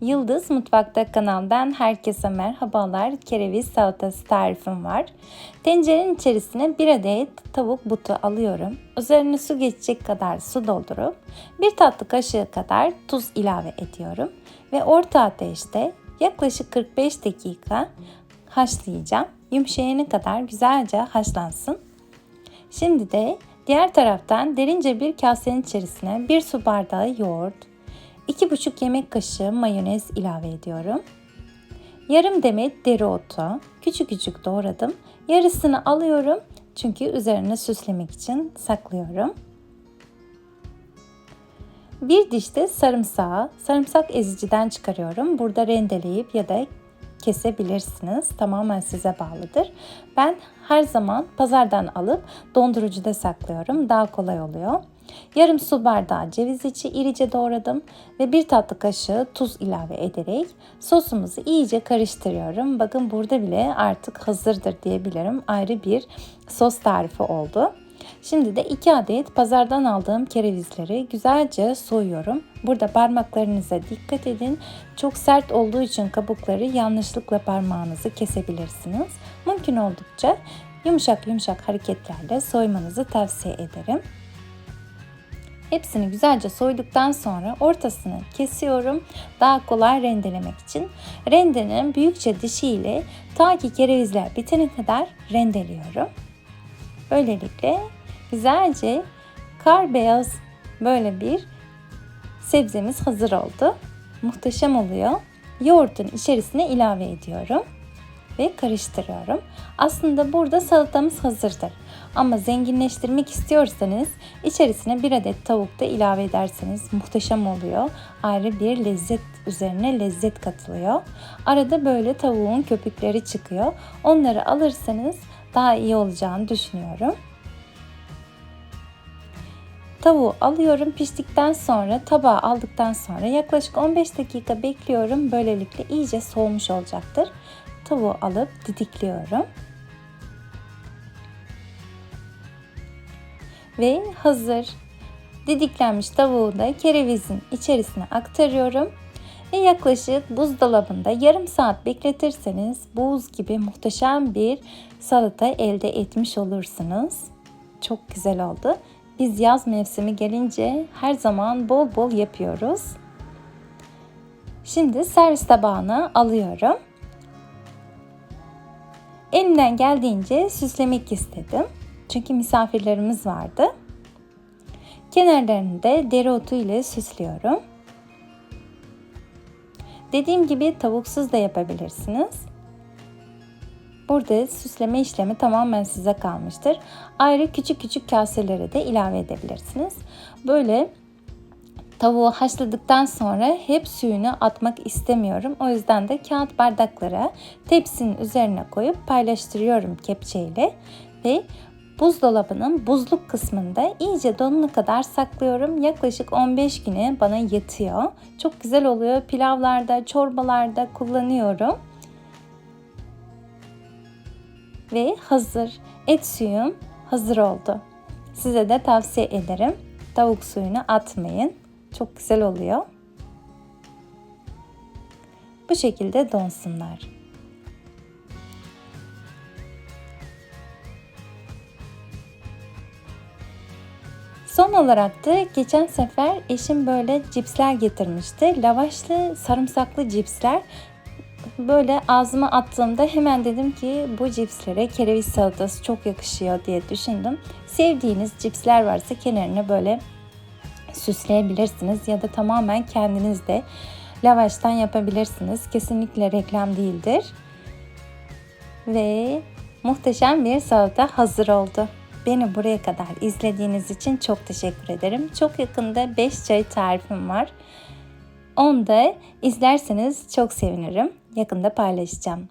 Yıldız Mutfakta kanalından herkese merhabalar. Kereviz salatası tarifim var. Tencerenin içerisine bir adet tavuk butu alıyorum. Üzerine su geçecek kadar su doldurup bir tatlı kaşığı kadar tuz ilave ediyorum. Ve orta ateşte yaklaşık 45 dakika haşlayacağım. Yumuşayana kadar güzelce haşlansın. Şimdi de diğer taraftan derince bir kasenin içerisine bir su bardağı yoğurt, 2,5 yemek kaşığı mayonez ilave ediyorum. Yarım demet dereotu küçük küçük doğradım. Yarısını alıyorum çünkü üzerine süslemek için saklıyorum. Bir diş de sarımsağı sarımsak eziciden çıkarıyorum. Burada rendeleyip ya da kesebilirsiniz. Tamamen size bağlıdır. Ben her zaman pazardan alıp dondurucuda saklıyorum. Daha kolay oluyor. Yarım su bardağı ceviz içi irice doğradım ve bir tatlı kaşığı tuz ilave ederek sosumuzu iyice karıştırıyorum. Bakın burada bile artık hazırdır diyebilirim. Ayrı bir sos tarifi oldu. Şimdi de 2 adet pazardan aldığım kerevizleri güzelce soyuyorum. Burada parmaklarınıza dikkat edin. Çok sert olduğu için kabukları yanlışlıkla parmağınızı kesebilirsiniz. Mümkün oldukça yumuşak yumuşak hareketlerle soymanızı tavsiye ederim. Hepsini güzelce soyduktan sonra ortasını kesiyorum. Daha kolay rendelemek için. Rendenin büyükçe dişiyle ta ki kerevizler bitene kadar rendeliyorum. Böylelikle güzelce kar beyaz böyle bir sebzemiz hazır oldu. Muhteşem oluyor. Yoğurtun içerisine ilave ediyorum ve karıştırıyorum. Aslında burada salatamız hazırdır. Ama zenginleştirmek istiyorsanız içerisine bir adet tavuk da ilave ederseniz muhteşem oluyor. Ayrı bir lezzet üzerine lezzet katılıyor. Arada böyle tavuğun köpükleri çıkıyor. Onları alırsanız daha iyi olacağını düşünüyorum. Tavuğu alıyorum piştikten sonra tabağa aldıktan sonra yaklaşık 15 dakika bekliyorum. Böylelikle iyice soğumuş olacaktır. Tavuğu alıp didikliyorum. Ve hazır. Didiklenmiş tavuğu da kerevizin içerisine aktarıyorum. Ve yaklaşık buzdolabında yarım saat bekletirseniz buz gibi muhteşem bir salata elde etmiş olursunuz. Çok güzel oldu. Biz yaz mevsimi gelince her zaman bol bol yapıyoruz. Şimdi servis tabağına alıyorum. Elimden geldiğince süslemek istedim. Çünkü misafirlerimiz vardı. Kenarlarını da dereotu ile süslüyorum. Dediğim gibi tavuksuz da yapabilirsiniz. Burada süsleme işlemi tamamen size kalmıştır. Ayrı küçük küçük kaselere de ilave edebilirsiniz. Böyle tavuğu haşladıktan sonra hep suyunu atmak istemiyorum. O yüzden de kağıt bardaklara tepsinin üzerine koyup paylaştırıyorum kepçeyle ve buzdolabının buzluk kısmında iyice donuna kadar saklıyorum. Yaklaşık 15 güne bana yetiyor. Çok güzel oluyor. Pilavlarda, çorbalarda kullanıyorum. Ve hazır. Et suyum hazır oldu. Size de tavsiye ederim. Tavuk suyunu atmayın. Çok güzel oluyor. Bu şekilde donsunlar. Son olarak da geçen sefer eşim böyle cipsler getirmişti. Lavaşlı, sarımsaklı cipsler. Böyle ağzıma attığımda hemen dedim ki bu cipslere kereviz salatası çok yakışıyor diye düşündüm. Sevdiğiniz cipsler varsa kenarına böyle süsleyebilirsiniz ya da tamamen kendiniz de lavaştan yapabilirsiniz. Kesinlikle reklam değildir. Ve muhteşem bir salata hazır oldu. Beni buraya kadar izlediğiniz için çok teşekkür ederim. Çok yakında 5 çay tarifim var. Onu da izlerseniz çok sevinirim. Yakında paylaşacağım.